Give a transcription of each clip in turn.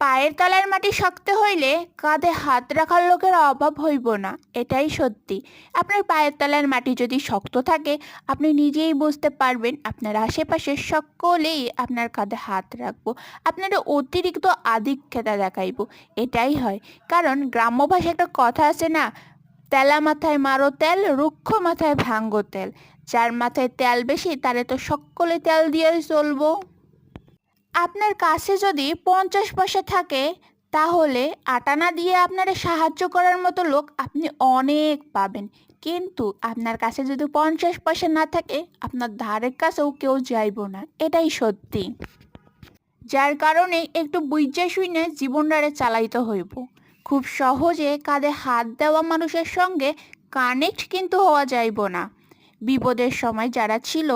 পায়ের তলার মাটি শক্ত হইলে কাঁধে হাত রাখার লোকের অভাব হইব না, এটাই সত্যি। আপনার পায়ের তলার মাটি যদি শক্ত থাকে, আপনি নিজেই বুঝতে পারবেন আপনার আশেপাশে সকলেই আপনার কাঁধে হাত রাখব, আপনারা অতিরিক্ত আধিক্যতা দেখাইব, এটাই হয়। কারণ গ্রাম্য ভাষায় একটা কথা আছে না, তেলা মাথায় মারো তেল, রুক্ষ মাথায় ভাঙ্গো তেল। যার মাথায় তেল বেশি, তারে তো সকলে তেল দিয়ে চলবো। আপনার কাছে যদি পঞ্চাশ পয়সা থাকে, তাহলে আটানা দিয়ে আপনারা সাহায্য করার মতো লোক আপনি অনেক পাবেন। কিন্তু আপনার কাছে যদি পঞ্চাশ পয়সা না থাকে, আপনার ধারের কাছেও কেউ যাইব না। এটাই সত্যি। যার কারণে একটু বুঝে শুনে জীবনটারে চালাইতে হইব। খুব সহজে কাঁধে হাত দেওয়া মানুষের সঙ্গে কানেক্ট কিন্তু হওয়া যাইব না। বিপদের সময় যারা ছিল,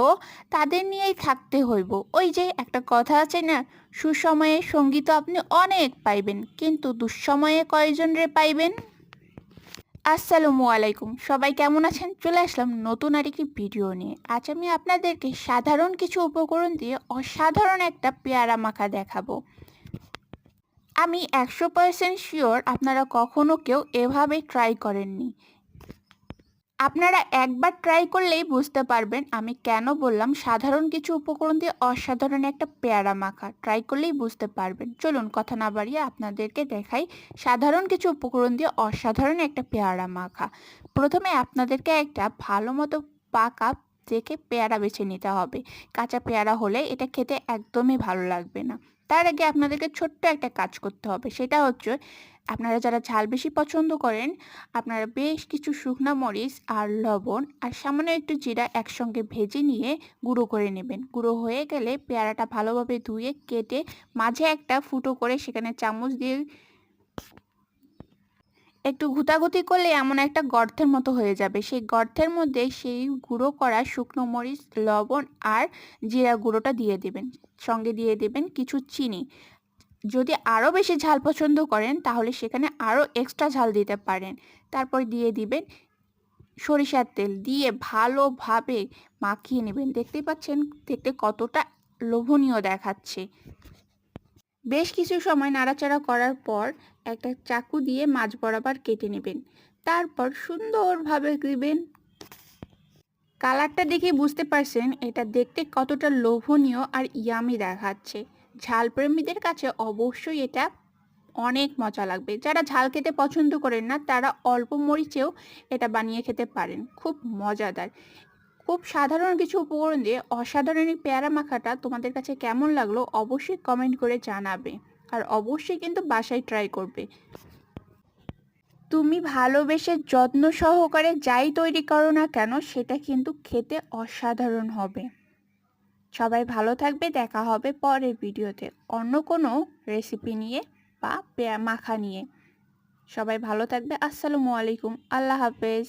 তাদের নিয়েই থাকতে হইব। ওই যে একটা কথা আছে না, সুসময়ে সংগীত আপনি অনেক পাইবেন, কিন্তু দুঃসময়ে কয়জন রে পাইবেন? আসসালামু আলাইকুম, সবাই কেমন আছেন? চলে আসলাম নতুন আর একটি ভিডিও নিয়ে। আজ আমি আপনাদেরকে সাধারণ কিছু উপকরণ দিয়ে অসাধারণ একটা পেয়ারা মাখা দেখাবো। আমি একশো পার্সেন্ট শিওর আপনারা কখনো কেউ এভাবে ট্রাই করেননি। আপনারা একবার ট্রাই করলেই বুঝতে পারবেন আমি কেন বললাম সাধারণ কিছু উপকরণ দিয়ে অসাধারণ একটা পেয়ারা মাখা। ট্রাই করলেই বুঝতে পারবেন। চলুন কথা না বাড়িয়ে আপনাদেরকে দেখাই সাধারণ কিছু উপকরণ দিয়ে অসাধারণ একটা পেয়ারা মাখা। প্রথমে আপনাদেরকে একটা ভালো মতো পাকা দেখে পেয়ারা বেছে নিতে হবে। কাঁচা পেয়ারা হলে এটা খেতে একদমই ভালো লাগবে না। তার আগে আপনাদেরকে ছোট্ট একটা কাজ করতে হবে। সেটা হচ্ছে আপনারা যারা ঝাল বেশি পছন্দ করেন, আপনারা বেশ কিছু শুকনো মরিচ আর লবণ আর সামান্য একটু জিরা একসঙ্গে ভেজে নিয়ে গুঁড়ো করে নেবেন। গুঁড়ো হয়ে গেলে পেয়ারাটা ভালোভাবে ধুয়ে কেটে মাঝে একটা ফুটো করে সেখানে চামচ দিয়ে একটু ঘুতাঘুতি করলে এমন একটা গর্তের মতো হয়ে যাবে। সেই গর্তের মধ্যে সেই গুঁড়ো করা শুকনো মরিচ, লবণ আর জিরা গুঁড়োটা দিয়ে দেবেন। সঙ্গে দিয়ে দেবেন কিছু চিনি। যদি আরও বেশি ঝাল পছন্দ করেন, তাহলে সেখানে আরও এক্সট্রা ঝাল দিতে পারেন। তারপর দিয়ে দিবেন সরিষার তেল। দিয়ে ভালোভাবে মাখিয়ে নেবেন। দেখতেই পাচ্ছেন, দেখতে কতটা লোভনীয় দেখাচ্ছে। বেশ কিছু সময় নাড়াচাড়া করার পর একটা চাকু দিয়ে মাছ বরাবর কেটে নেবেন। তারপর সুন্দরভাবে দিবেন কালারটা দেখে বুঝতে পারছেন, এটা দেখতে কতটা লোভনীয় আর ইয়ামি দেখাচ্ছে। ঝাল প্রেমীদের কাছে অবশ্যই এটা অনেক মজা লাগবে। যারা ঝাল খেতে পছন্দ করেন না, তারা অল্প মরিচেও এটা বানিয়ে খেতে পারেন। খুব মজাদার। খুব সাধারণ কিছু উপকরণ দিয়ে অসাধারণ এই পেয়ারা মাখাটা তোমাদের কাছে কেমন লাগল অবশ্যই কমেন্ট করে জানাবে। আর অবশ্যই কিন্তু বাসায় ট্রাই করবে। তুমি ভালোবেসে যত্ন সহকারে যাই তৈরি করো না কেন সেটা কিন্তু খেতে অসাধারণ হবে। সবাই ভালো থাকবে, দেখা হবে পরের ভিডিওতে অন্য কোনো রেসিপি নিয়ে বা মাখা নিয়ে। সবাই ভালো থাকবে, আসসালামু আলাইকুম, আল্লাহ হাফেজ।